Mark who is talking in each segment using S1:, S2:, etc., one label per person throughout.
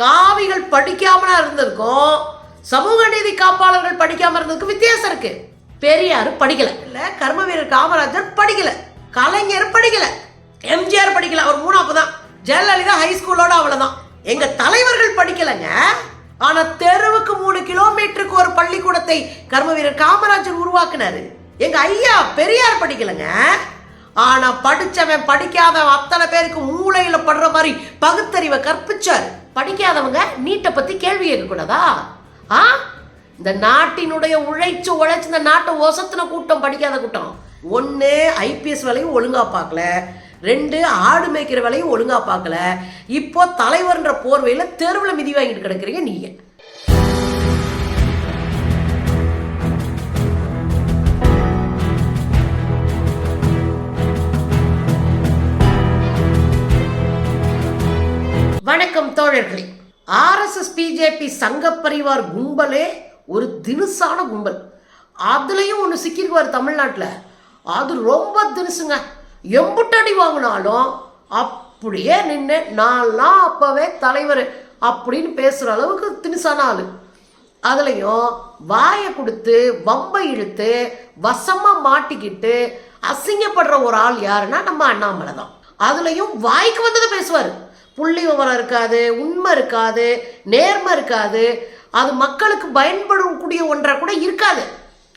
S1: காவிகள் படிக்காமலா இருந்திருக்கும். சமூக நீதி காப்பாளர்கள் படிக்காம இருந்ததுக்கு வித்தியாசம் இருக்கு. பெரியார் படிக்கல. இல்ல கர்ம வீரர் காமராஜர் படிக்கல. கலைஞர் படிக்கல. எம்ஜிஆர் படிக்கல. அவர் மூணாப்பு தான். ஜெயலலிதா ஹை ஸ்கூலோட அவ்வளவுதான். எங்க தலைவர்கள் படிக்கலங்க. ஆனா தெருவுக்கு மூணு கிலோமீட்டருக்கு ஒரு பள்ளிக்கூடத்தை கர்ம வீரர் காமராஜர் உருவாக்குனாரு. எங்க ஐயா பெரியார் படிக்கலங்க. ஆனா படிச்சவன் படிக்காத அத்தனை பேருக்கு மூளையில படுற மாதிரி பகுத்தறிவை கற்பிச்சாரு. படிக்காதவங்க நீட்டை பற்றி கேள்வி கேட்கக்கூடாதா? ஆ? இந்த நாட்டினுடைய உழைச்சு உழைச்சு இந்த நாட்டை ஒசத்தின கூட்டம் படிக்காத கூட்டம். ஒன்று ஐபிஎஸ் வேலையும் ஒழுங்காக பார்க்கல. ரெண்டு ஆடு மேய்க்கிற வேலையும் ஒழுங்காக பார்க்கல. இப்போ தலைவர்ன்ற போர்வையில் தெருவில் மிதி வாங்கிட்டு கிடக்குறீங்க நீங்கள் வணக்கம் தோழர்களே. ஆர்எஸ்எஸ் பிஜேபி சங்க பரிவார் கும்பலே ஒரு தினுசான கும்பல். அதுலயும் ஒன்று சிக்கிக்குவார் தமிழ்நாட்டில். அது ரொம்ப தினுசுங்க. எம்புட்டடி வாங்கினாலும் அப்படியே நின்று நான்லாம் அப்பவே தலைவர் அப்படின்னு பேசுகிற அளவுக்கு தினுசான ஆளு. அதுலேயும் வாயை கொடுத்து வம்பை இழுத்து வசமாக மாட்டிக்கிட்டு அசிங்கப்படுற ஒரு ஆள் யாருன்னா நம்ம அண்ணாமலை தான் அதுலேயும் வாய்க்கு வந்ததை பேசுவார். புள்ளி விவரம் இருக்காது உண்மை இருக்காது நேர்மை இருக்காது. அது மக்களுக்கு பயன்படக்கூடிய ஒன்றாக கூட இருக்காது.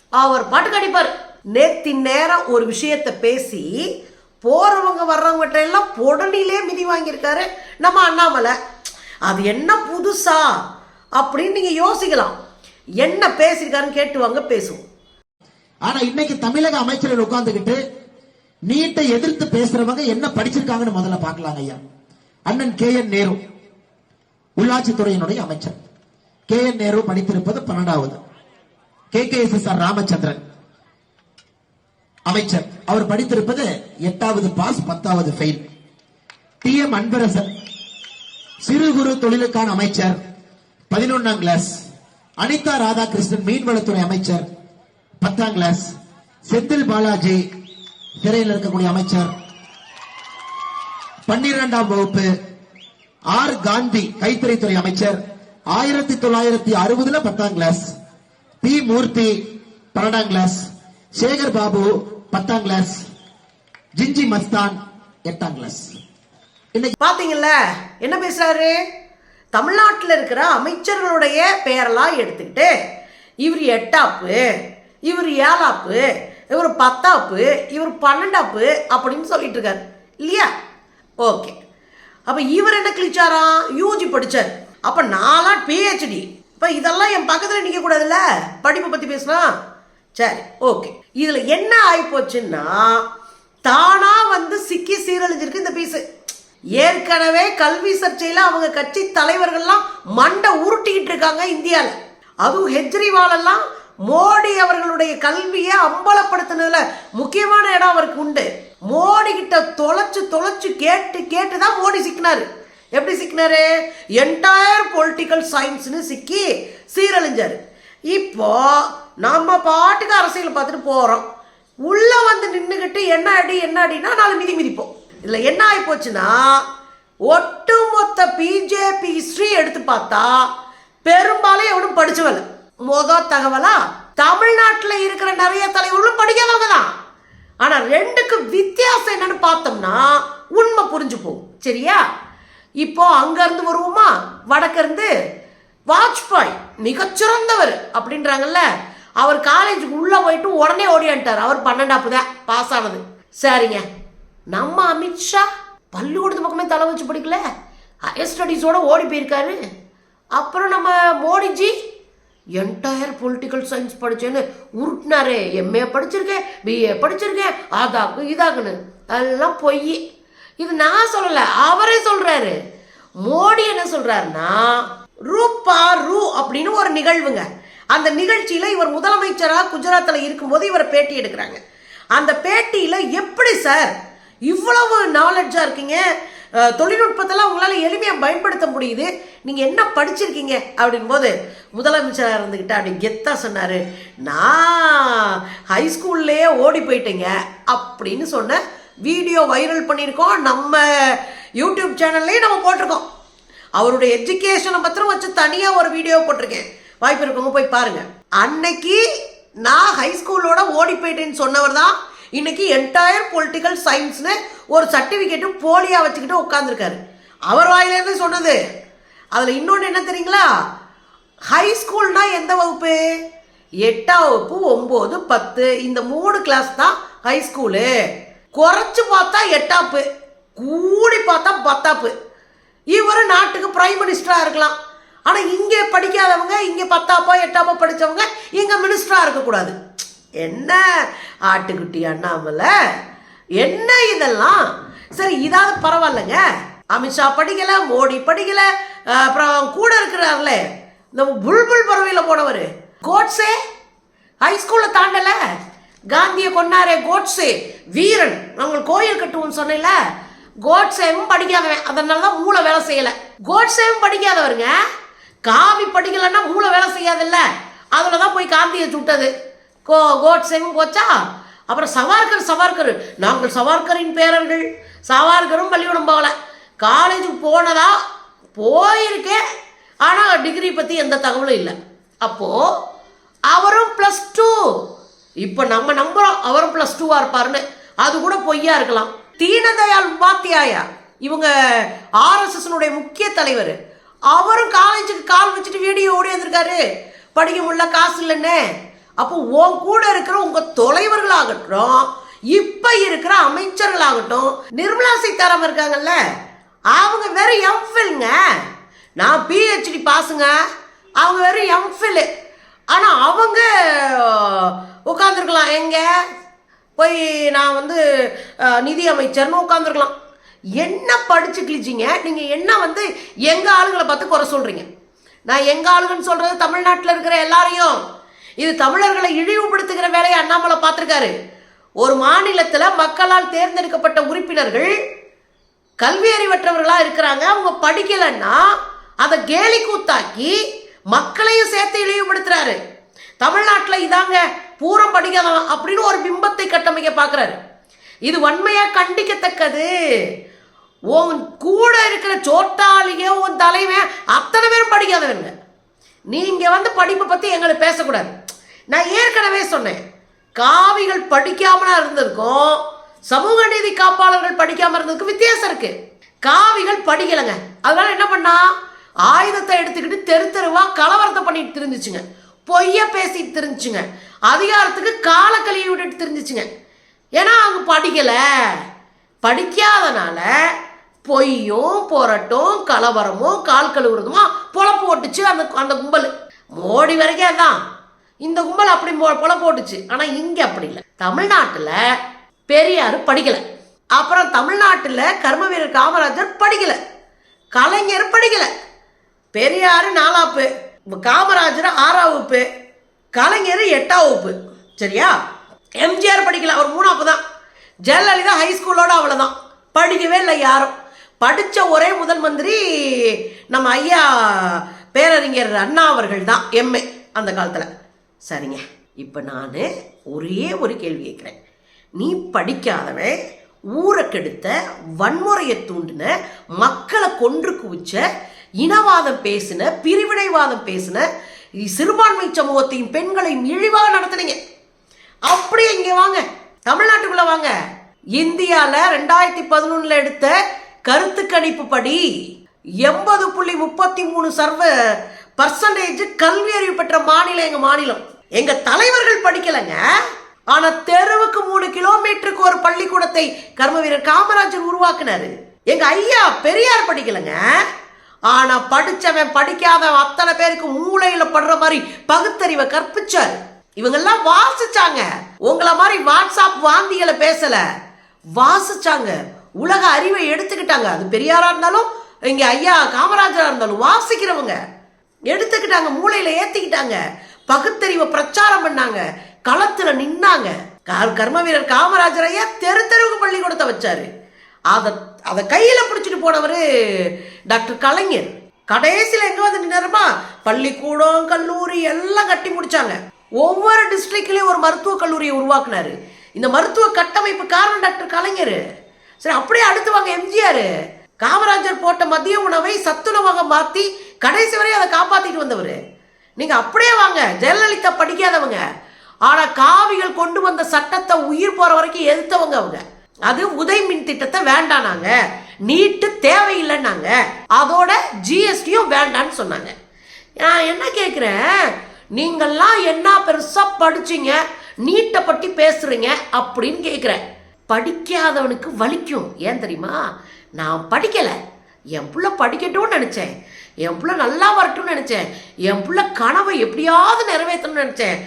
S1: அவர் பாட்டுக்கு அடிப்பார். நேத்தி நேரம் ஒரு விஷயத்தை பேசி போறவங்க வர்றவங்ககிட்ட எல்லாம் பொடனிலே மிதி வாங்கியிருக்காரு நம்ம அண்ணாமலை. அது என்ன புதுசா? அப்படின்னு நீங்க யோசிக்கலாம். என்ன பேசியிருக்காருன்னு கேட்டு வாங்க பேசுவோம்.
S2: ஆனா இன்னைக்கு தமிழக அமைச்சர்கள் உட்கார்ந்துகிட்டு நீட்டை எதிர்த்து பேசுறவங்க என்ன படிச்சிருக்காங்கன்னு முதல்ல பார்க்கலாங்க ஐயா. அண்ணன் கே என் நேரு உள்ளாட்சித்துறையினுடைய அமைச்சர். கே என் நேரு படித்திருப்பது பன்னெண்டாவது. K K S S R Ramachandran அமைச்சர். அவர் படித்திருப்பது எட்டாவது பாஸ் பத்தாவது ஃபெயில் டி எம் அன்பரசன் சிறு குறு தொழிலுக்கான அமைச்சர். பதினொன்னாம் கிளாஸ் அனிதா ராதாகிருஷ்ணன் மீன்வளத்துறை அமைச்சர். பத்தாம் கிளாஸ் செந்தில் பாலாஜி சிறையில் இருக்கக்கூடிய அமைச்சர். பன்னிரெண்டாம் வகுப்பு ஆர் காந்தி கைத்தறித்துறை அமைச்சர் ஆயிரத்தி தொள்ளாயிரத்தி அறுபதுல பத்தாம் கிளாஸ் பி மூர்த்தி பன்னெண்டாம் கிளாஸ் சேகர் பாபு பத்தாம் கிளாஸ் ஜிஞ்சி மஸ்தான் எட்டாம் கிளாஸ் இன்னைக்கு
S1: பாத்தீங்கல்ல என்ன பேசுறாரு? தமிழ்நாட்டில் இருக்கிற அமைச்சர்களுடைய பெயரெல்லாம் எடுத்துக்கிட்டு இவர் எட்டாப்பு இவர் ஏழாப்பு இவர் பத்தாப்பு இவர் பன்னெண்டாப்பு அப்படின்னு சொல்லிட்டு இருக்காரு. இல்லையா? ஓகே அப்போ இவர் என்ன கிழிச்சாராம் யூஜி படிச்சார். அப்போ நாலாம் பிஹெச்டி இப்போ இதெல்லாம் என் பக்கத்தில் நிற்க கூடாதுல்ல? படிப்பை பற்றி பேசினா சரி ஓகே இதில் என்ன ஆகிப்போச்சுன்னா தானாக வந்து சிக்கி சீரழிஞ்சிருக்கு இந்த பீஸு. ஏற்கனவே கல்வி சர்ச்சையில் அவங்க கட்சி தலைவர்கள்லாம் மண்டை உருட்டிக்கிட்டு இருக்காங்க இந்தியாவில் அதுவும் ஹெஜ்ரிவாலெல்லாம் மோடி அவர்களுடைய கல்வியை அம்பலப்படுத்தினதுல முக்கியமான இடம் அவருக்கு உண்டு. மோடி கிட்ட தொலைச்சு தொலைச்சு கேட்டு கேட்டு தான் மோடி சிக்கினாரு. எப்படி சிக்கினாரு? என்டையர் பொலிட்டிக்கல் சயின்ஸ்னு சிக்கி சீரழிஞ்சாரு. இப்போ நம்ம பாட்டுக்கு அரசியல் பார்த்துட்டு போகிறோம் உள்ளே வந்து நின்றுக்கிட்டு என்ன அடி என்ன அடினா நாலு மிதி மிதிப்போம். இதில் என்ன ஆகி போச்சுன்னா ஒட்டுமொத்த பிஜேபி ஹிஸ்ட்ரி எடுத்து பார்த்தா பெரும்பாலும் எவனும் படிச்சவல மொத தகவலா? தமிழ்நாட்டில் இருக்கிற நிறைய தலைவர்களும் படிக்காதவங்க தான். ஆனால் ரெண்டுக்கு வித்தியாசம் என்னன்னு பார்த்தோம்னா உண்மை புரிஞ்சு போகும். சரியா? இப்போ அங்கேருந்து வருவோமா? வடக்கிருந்து வாஜ்பாய் மிகச்சிறந்தவர் அப்படின்றாங்கல்ல. அவர் காலேஜுக்கு உள்ளே போயிட்டு உடனே ஓடியான்ட்டார் அவர் பன்னெண்டாப்பு தான் பாஸ் ஆனது. சரிங்க. நம்ம அமித்ஷா பள்ளிக்கூடத்து பக்கமே தலை வச்சு படிக்கல. ஹையர் ஸ்டடீஸோட ஓடி போயிருக்காரு. அப்புறம் நம்ம மோடிஜி என்டையர் பொலிட்டிக்கல் சயின்ஸ் படித்தேன்னு உருட்டினாரே. எம்ஏ படிச்சிருக்கேன் பிஏ படிச்சிருக்கேன் அதாக்கு இதாக்குன்னு. அதெல்லாம் பொய். இது நான் சொல்லலை அவரே சொல்கிறாரு மோடி என்ன சொல்கிறாருன்னா ரூபா ரூ அப்படின்னு ஒரு நிகழ்வுங்க. அந்த நிகழ்ச்சியில் இவர் முதலமைச்சராக குஜராத்தில் இருக்கும்போது இவரை பேட்டி எடுக்கிறாங்க. அந்த பேட்டியில் எப்படி சார் இவ்வளவு நாலெட்ஜாக இருக்கீங்க? தொழில்நுட்பத்தெல்லாம் உங்களால் எளிமையாக பயன்படுத்த முடியுது. நீங்கள் என்ன படிச்சிருக்கீங்க அப்படின்போது முதலமைச்சராக இருந்துக்கிட்ட அப்படி கெத்தா சொன்னார். நான் ஹை ஸ்கூல்லையே ஓடி போயிட்டேங்க அப்படின்னு சொன்ன வீடியோ வைரல் பண்ணியிருக்கோம். நம்ம யூடியூப் சேனல்லையும் நம்ம போட்டிருக்கோம். அவருடைய எஜுகேஷனை பத்திரம் வச்சு தனியாக ஒரு வீடியோ போட்டிருக்கேன். வாய்ப்பு இருக்கவங்க போய் பாருங்க. அன்னைக்கு நான் ஹை ஸ்கூலோட ஓடி போயிட்டேன்னு சொன்னவர் தான் இன்னைக்கு என்டையர் பொலிட்டிக்கல் சயின்ஸ்னு ஒரு சர்டிஃபிகேட்டும் போலியாக வச்சுக்கிட்டு உட்காந்துருக்காரு அவர் வாயிலேருந்து சொன்னது. அதில் இன்னொன்று என்ன தெரியுங்களா? ஹை ஸ்கூல்னா எந்த வகுப்பு? எட்டாம் வகுப்பு ஒம்பது பத்து இந்த மூணு கிளாஸ் தான் ஹை ஸ்கூலு குறைச்சி பார்த்தா எட்டாப்பு. கூடி பார்த்தா பத்தாப்பு. இவர் நாட்டுக்கு பிரைம் மினிஸ்டராக இருக்கலாம். ஆனால் இங்கே படிக்காதவங்க இங்கே பத்தாப்பா எட்டாப்பா படித்தவங்க இங்கே மினிஸ்டராக இருக்கக்கூடாது. என்ன ஆட்டுக்குட்டி அண்ணாமலை? என்ன இதெல்லாம்? சரி இதாவது பரவாயில்லைங்க. அமித்ஷா படிக்கல மோடி படிக்கல அப்புறம் கூட இருக்கிறார்ல. இந்த புல்புல் பறவையில் போனவர். கோட்ஸே? ஹை ஸ்கூலில் தாண்டல. காந்தியை கொண்டாரே கோட்ஸே. வீரன். அவங்க கோயில் கட்டுவோம்னு சொன்னேன்ல. கோட்ஸேவும் படிக்காதவன். அதனால தான் மூளை வேலை செய்யலை. கோட்ஸேவும் படிக்காதவருங்க. காவி படிக்கலைன்னா மூளை வேலை செய்யாதில்ல. அதில் தான் போய் காந்தியை சுட்டது. கோ கோட்ஸேவும் போச்சா? அப்புறம் சவார்கர் சவார்கர். நாங்கள் சவார்கரின் பேரர்கள். சவார்கரும் பள்ளிக்கூடம் போகல காலேஜுக்கு போனதா? போயிருக்கேன் ஆனால் டிகிரி பற்றி எந்த தகவலும் இல்லை. அப்போது அவரும் ப்ளஸ் டூ இப்போ நம்ம நம்புகிறோம் அவரும் ப்ளஸ் டூவாக இருப்பாருன்னு. அது கூட பொய்யா இருக்கலாம். தீனதயாள் உபாத்தியாயா இவங்க ஆர்எஸ்எஸ்னுடைய முக்கிய தலைவர். அவரும் காலேஜுக்கு கால் வச்சுட்டு வீடியோ ஓடி வந்திருக்காரு படிக்க முடியல காசு இல்லைன்னு. அப்போ உன் கூட இருக்கிற உங்க தொலைவர்களாகட்டும் இப்ப இருக்கிற அமைச்சர்களாகட்டும் நிர்மலா சீதாராமன் இருக்காங்கல்ல அவங்க வெறும் எம்ஃபில்ங்க நான் பிஹெச்டி பாசுங்க அவங்க வெறும் எம்ஃபில் ஆனால் அவங்க உட்காந்துருக்கலாம் எங்க? போய் நான் வந்து நிதி அமைச்சர்னு உட்காந்துருக்கலாம் என்ன படிச்சு கிழிச்சிங்க? நீங்கள் என்ன வந்து எங்கள் ஆளுங்களை பார்த்து குறை சொல்கிறீங்க நான் எங்கள் ஆளுங்கன்னு சொல்கிறது தமிழ்நாட்டில் இருக்கிற எல்லாரையும். இது தமிழர்களை இழிவுபடுத்துகிற வேலையை அண்ணாமலை பார்த்துருக்காரு. ஒரு மாநிலத்தில் மக்களால் தேர்ந்தெடுக்கப்பட்ட உறுப்பினர்கள் கல்வி அறிவற்றவர்களாக இருக்கிறாங்க. அவங்க படிக்கலைன்னா அதை கேலி கூத்தாக்கி மக்களையும் சேர்த்து இழிவுபடுத்துறாரு. தமிழ்நாட்டில் இதாங்க பூரம் படிக்கலாம் அப்படின்னு ஒரு பிம்பத்தை கட்டமைக்க பார்க்குறாரு. இது வன்மையாக கண்டிக்கத்தக்கது. உன் கூட இருக்கிற சோட்டாளியோ உன் தலைவன் அத்தனை பேரும் படிக்காதவங்க. நீங்கள் வந்து படிப்பை பற்றி எங்களை பேசக்கூடாது. நான் ஏற்கனவே சொன்னேன். காவிகள் படிக்காமலா இருந்திருக்கும். சமூக நீதி காப்பாளர்கள் படிக்காம இருந்ததுக்கும் வித்தியாசம் இருக்கு. காவிகள் படிக்கலைங்க. அதனால என்ன பண்ணா? ஆயுதத்தை எடுத்துக்கிட்டு தெரு தெருவா கலவரத்தை பண்ணிட்டு தெரிஞ்சிச்சுங்க. பொய்ய பேசிட்டு தெரிஞ்சுங்க அதிகாரத்துக்கு கால கழுவி விட்டுட்டு தெரிஞ்சிச்சுங்க. ஏன்னா அவங்க படிக்கல. படிக்காதனால பொய்யும் புரட்டும் கலவரமும் கால் கழுவுறதுமா பொழப்பு ஓட்டுச்சு அந்த அந்த கும்பல். மோடி வரைக்கும் அதான். இந்த கும்பல் அப்படி பொ- போட்டுச்சு. ஆனால் இங்கே அப்படி இல்லை. தமிழ்நாட்டில் பெரியார் படிக்கலை. அப்புறம் தமிழ்நாட்டில் கர்ம வீரர் காமராஜர் படிக்கலை. கலைஞர் படிக்கலை. பெரியார் நாலாப்பு காமராஜர் ஆறாம் வகுப்பு கலைஞர் எட்டாம் வகுப்பு. சரியா? எம்ஜிஆர் படிக்கல. அவர் மூணாப்பு தான். ஜெயலலிதா ஹை ஸ்கூலோட அவ்வளோதான் படிக்கவே இல்லை யாரும். படித்த ஒரே முதல் மந்திரி நம்ம ஐயா பேரறிஞர் அண்ணா அவர்கள் தான் எம்ஏ அந்த காலத்தில். சரிங்க. இப்போ நான் ஒரே ஒரு கேள்வி கேட்குறேன் நீ படிக்காதவன் ஊரை கெடுத்த வன்முறையை தூண்டின மக்களை கொன்று குவிச்ச இனவாதம் பேசின பிரிவினைவாதம் பேசின சிறுபான்மை சமூகத்தையும் பெண்களையும் இழிவாக நடத்தினீங்க. அப்படியே இங்கே வாங்க. தமிழ்நாட்டுக்குள்ள வாங்க. இந்தியாவில் ரெண்டாயிரத்தி பதினொன்றில் எடுத்த கருத்து கணிப்பு படி எண்பது புள்ளி முப்பத்தி மூணு சர்வ பர்சன்டேஜ் கல்வி அறிவு பெற்ற மாநிலம் எங்கள் மாநிலம். எங்க தலைவர்கள் படிக்கலைங்க. ஆனா தெருவுக்கு மூணு கிலோமீட்டருக்கு ஒரு பள்ளிக்கூடத்தை கர்ம வீரர் காமராஜர் உருவாக்குனாரு. எங்க ஐயா பெரியார் படிக்கலைங்க. ஆனா படிச்சவன் படிக்காதவன் அத்தனை பேருக்கு மூளையில படுற மாதிரி பகுத்தறிவை கற்பிச்சார். இவங்கெல்லாம் வாசிச்சாங்க. உங்கள மாதிரி வாட்ஸ்அப் வாந்திகளை பேசல. வாசிச்சாங்க. உலக அறிவை எடுத்துக்கிட்டாங்க. அது பெரியாரா இருந்தாலும் இங்க ஐயா காமராஜரா இருந்தாலும் வாசிக்கிறவங்க. எடுத்துக்கிட்டாங்க மூளையில ஏத்திக்கிட்டாங்க. பகுத்தறிவை பிரச்சாரம் பண்ணாங்க. களத்துல நின்னாங்க. கா- கர்ம வீரர் காமராஜர் ஐயா தெரு தெருவுக்கு பள்ளிக்கூடத்தை வச்சாரு. அதை அதை கையில் பிடிச்சிட்டு போனவர் டாக்டர் கலைஞர். கடைசியில் எங்கே வந்து நின்றுமா பள்ளிக்கூடம் கல்லூரி எல்லாம் கட்டி முடிச்சாங்க. ஒவ்வொரு டிஸ்ட்ரிக்ட்லேயும் ஒரு மருத்துவக் கல்லூரியை உருவாக்குனாரு. இந்த மருத்துவ கட்டமைப்பு காரணம் டாக்டர் கலைஞர். சரி அப்படியே அடுத்து வாங்க எம்ஜிஆர். காமராஜர் போட்ட மதிய உணவை சத்துணவாக மாற்றி கடைசி வரை அதை காப்பாற்றிட்டு வந்தவர். நீங்கள் அப்படியே வாங்க. ஜெயலலிதா படிக்காதவங்க. ஆனால் காவிகள் கொண்டு வந்த சட்டத்தை உயிர் போகிற வரைக்கும் எதிர்த்தவங்க அவங்க. அது உதய் மின் திட்டத்தை வேண்டானாங்க. நீட்டு தேவையில்லைன்னாங்க. அதோட ஜிஎஸ்டியும் வேண்டான்னு சொன்னாங்க. நான் என்ன கேட்குறேன் நீங்கள்லாம் என்ன பெருசாக படிச்சீங்க? நீட்டை பற்றி பேசுறீங்க அப்படின்னு கேட்குறேன் படிக்காதவனுக்கு வலிக்கும். ஏன் தெரியுமா? நான் படிக்கலை. என் பிள்ளை படிக்கட்டும்னு நினச்சேன். என் புள்ள நல்லா வரட்டும்னு நினச்சேன். என் பிள்ள கனவை எப்படியாவது நிறைவேற்றணும்னு நினச்சேன்.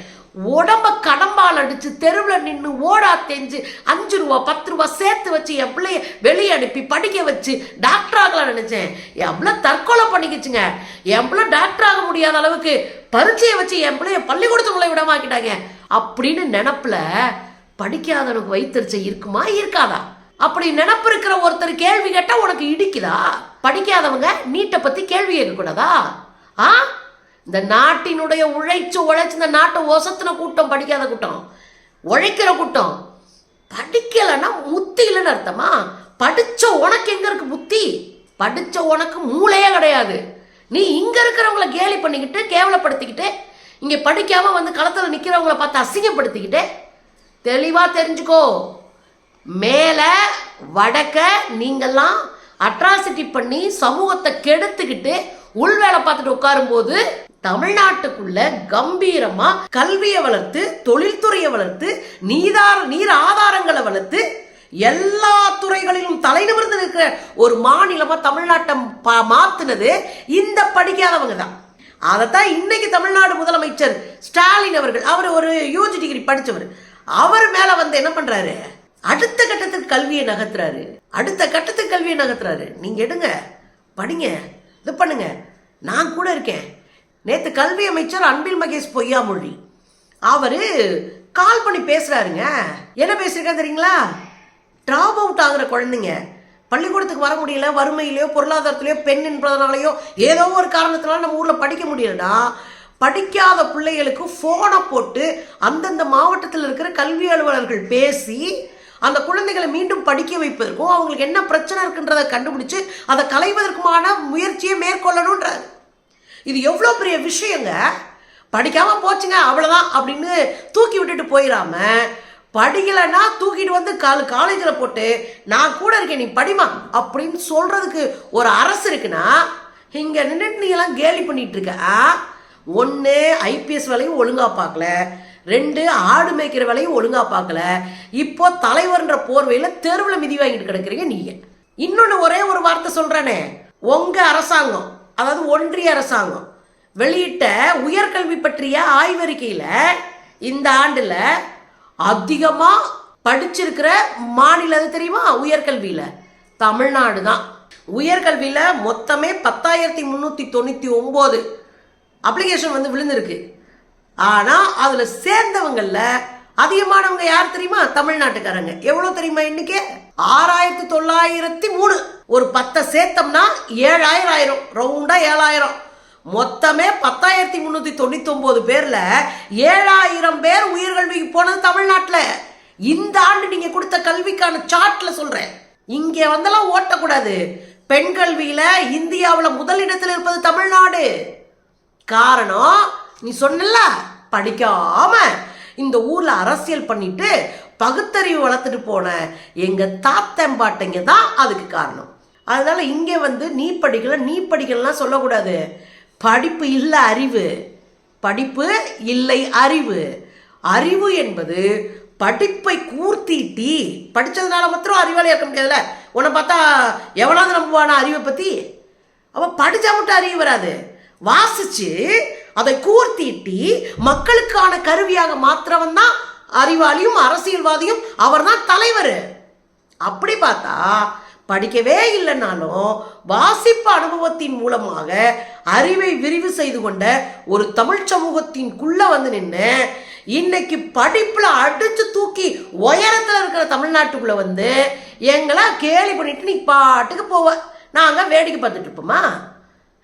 S1: உடம்ப கடம்பால் அடித்து தெருவில் நின்று ஓடா தெஞ்சு அஞ்சு ரூபா பத்து ரூபா சேர்த்து வச்சு என் பிள்ளைய வெளியே அனுப்பி படிக்க வச்சு டாக்டர் ஆகலாம் நினச்சேன். என் பிள்ளை தற்கொலை பண்ணிக்கிச்சுங்க. என் பிள்ளை டாக்டர் ஆக முடியாத அளவுக்கு பரீட்சையை வச்சு என் பிள்ளைய பள்ளிக்கூடத்துக்குள்ள விடமாக்கிட்டாங்க அப்படின்னு நினப்பில் படிக்காதவனுக்கு வைத்தறிச்சை இருக்குமா இருக்காதா? அப்படி நினப்பு இருக்கிற ஒருத்தர் கேள்வி கேட்டால் உனக்கு இடிக்குதா? படிக்காதவங்க நீட்டை பற்றி கேள்வி கேட்கக்கூடாதா? ஆ? இந்த நாட்டினுடைய உழைச்சு உழைச்சு இந்த நாட்டை ஒசத்தின கூட்டம் படிக்காத கூட்டம். உழைக்கிற கூட்டம். படிக்கலைன்னா முத்தி இல்லைன்னு அர்த்தமா? படித்த உனக்கு எங்கே இருக்கு புத்தி? படித்த உனக்கு மூளையே கிடையாது. நீ இங்கே இருக்கிறவங்கள கேலி பண்ணிக்கிட்டு கேவலப்படுத்திக்கிட்டு இங்கே படிக்காமல் வந்து களத்தில் நிற்கிறவங்கள பார்த்து அசிங்கப்படுத்திக்கிட்டு தெளிவாக தெரிஞ்சுக்கோ. மேலே வடக்க நீங்கள்லாம் அட்ராசிட்டி பண்ணி சமூகத்தை கெடுத்துக்கிட்டு உள் வேலை பார்த்துட்டு உட்காரும்போது தமிழ்நாட்டுக்குள்ள கம்பீரமா கல்வியை வளர்த்து தொழில்துறையை வளர்த்து நீதார நீர் ஆதாரங்களை வளர்த்து எல்லா துறைகளிலும் தலைநிமிர்ந்து இருக்கிற ஒரு மாநிலமா தமிழ்நாட்டை பா- இந்த படிக்காதவங்க தான். அதைத்தான் இன்னைக்கு தமிழ்நாடு முதலமைச்சர் ஸ்டாலின் அவர்கள் அவர் ஒரு யூஜி டிகிரி படித்தவர் அவர் மேலே வந்து என்ன பண்ணுறாரு அடுத்த கட்டத்துக்கு கல்வியை நகர்த்துறாரு. அடுத்த கட்டத்துக்கு கல்வியை நகர்த்துறாரு. நீங்க எடுங்க. படிங்க. இது பண்ணுங்க. நான் கூட இருக்கேன். நேற்று கல்வி அமைச்சர் அன்பில் மகேஷ் பொய்யாமொழி. அவரு கால் பண்ணி பேசுறாருங்க. என்ன பேசியிருக்கா தெரியுங்களா? ட்ராப் அவுட் ஆகுற குழந்தைங்க. பள்ளிக்கூடத்துக்கு வர முடியல வறுமையிலையோ பொருளாதாரத்திலையோ பெண் என்பதனாலையோ ஏதோ ஒரு காரணத்தினால நம்ம ஊரில் படிக்க முடியலன்னா படிக்காத பிள்ளைகளுக்கு ஃபோனை போட்டு அந்தந்த மாவட்டத்தில் இருக்கிற கல்வி அலுவலர்கள் பேசி அந்த குழந்தைகளை மீண்டும் படிக்க வைப்பதற்கும் அவங்களுக்கு என்ன பிரச்சனை இருக்குன்றதை கண்டுபிடிச்சு அதை களைவதற்குமான முயற்சியை மேற்கொள்ளணுன்றாரு. இது எவ்வளோ பெரிய விஷயங்க? படிக்காம போச்சுங்க அவ்வளோதான் அப்படின்னு தூக்கி விட்டுட்டு போயிடாம படிக்கலைன்னா தூக்கிட்டு வந்து கால் காலேஜில் போட்டு நான் கூட இருக்கேன் நீ படிமா அப்படின்னு சொல்கிறதுக்கு ஒரு அரசு இருக்குன்னா இங்கே நின்றுட்டு நீ எல்லாம் கேலி பண்ணிகிட்டு இருக்க ஒன்று ஐபிஎஸ் வேலையும் ஒழுங்காக பார்க்கல ரெண்டு ஆடு மேய்க்கிற வேலையும் ஒழுங்காக பார்க்கல. இப்போ தலைவர்ன்ற போர்வையில் தெருவில் மிதி வாங்கிட்டு கிடக்குறீங்க நீங்கள் இன்னொன்று ஒரே ஒரு வார்த்தை சொல்கிறேனே உங்கள் அரசாங்கம் அதாவது ஒன்றிய அரசாங்கம் வெளியிட்ட உயர்கல்வி பற்றிய ஆய்வறிக்கையில் இந்த ஆண்டில் அதிகமாக படிச்சிருக்கிற மாநிலம் தெரியுமா? உயர்கல்வியில். தமிழ்நாடு தான் உயர்கல்வியில் மொத்தமே பத்தாயிரத்தி முந்நூற்றி தொண்ணூற்றி ஒம்பது அப்ளிகேஷன் வந்து விழுந்திருக்கு. ஆனால் அதில் சேர்ந்தவங்களில் அதிகமானவங்க யார் தெரியுமா? தமிழ்நாட்டுக்காரங்க. எவ்வளோ தெரியுமா இன்னைக்கு? ஆறாயிரத்தி தொள்ளாயிரத்தி மூணு. ஒரு பத்தை சேர்த்தோம்னா ஏழாயிரம் ஆயிரம். ரவுண்டா ஏழாயிரம். மொத்தமே பத்தாயிரத்தி முந்நூற்றி தொண்ணூத்தி பேரில் ஏழாயிரம் பேர் உயிர்கல்விக்கு போனது தமிழ்நாட்டில். இந்த ஆண்டு நீங்கள் கொடுத்த கல்விக்கான சாட்டில் சொல்கிறேன் இங்கே வந்தெல்லாம் ஓட்டக்கூடாது. பெண் கல்வியில் இந்தியாவில் முதலிடத்தில் இருப்பது தமிழ்நாடு. காரணம் நீ சொன்னல படிக்காம இந்த ஊர்ல அரசியல் பண்ணிட்டு பகுத்தறிவு வளர்த்துட்டு போன எங்க தாத்தம்பாட்டைங்க தான் அதுக்கு காரணம். அதனால இங்கே வந்து நீ படிக்கல நீ படிக்கலாம் சொல்லக்கூடாது. படிப்பு இல்லை அறிவு. படிப்பு இல்லை அறிவு. அறிவு என்பது படிப்பை கூர்த்திட்டி படிச்சதுனால மாத்திரம் அறிவாளியா இருக்க முடியாதுல்ல? உன்னை பார்த்தா எவனாவது நம்புவானா அறிவை பற்றி அப்போ படித்தா மட்டும் அறிவு வராது. வாசிச்சு அதை கூர்த்திட்டி மக்களுக்கான கருவியாக மாத்திரவன் தான் அறிவாளியும் அரசியல்வாதியும் அவர்தான் தலைவர். அப்படி பார்த்தா படிக்கவே இல்லைனாலும் வாசிப்பு அனுபவத்தின் மூலமாக அறிவை விரிவு செய்து கொண்ட ஒரு தமிழ் சமூகத்தின்குள்ள வந்து நின்று இன்னைக்கு படிப்புல அடிச்சு தூக்கி உயரத்துல இருக்கிற தமிழ்நாட்டுக்குள்ள வந்து எங்களை கேலி பண்ணிட்டு நீ பாட்டுக்கு போவ. நாங்க வேடிக்கை பார்த்துட்டு இருப்போமா?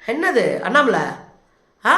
S1: என்னது? அண்ணாமலை? ஆ?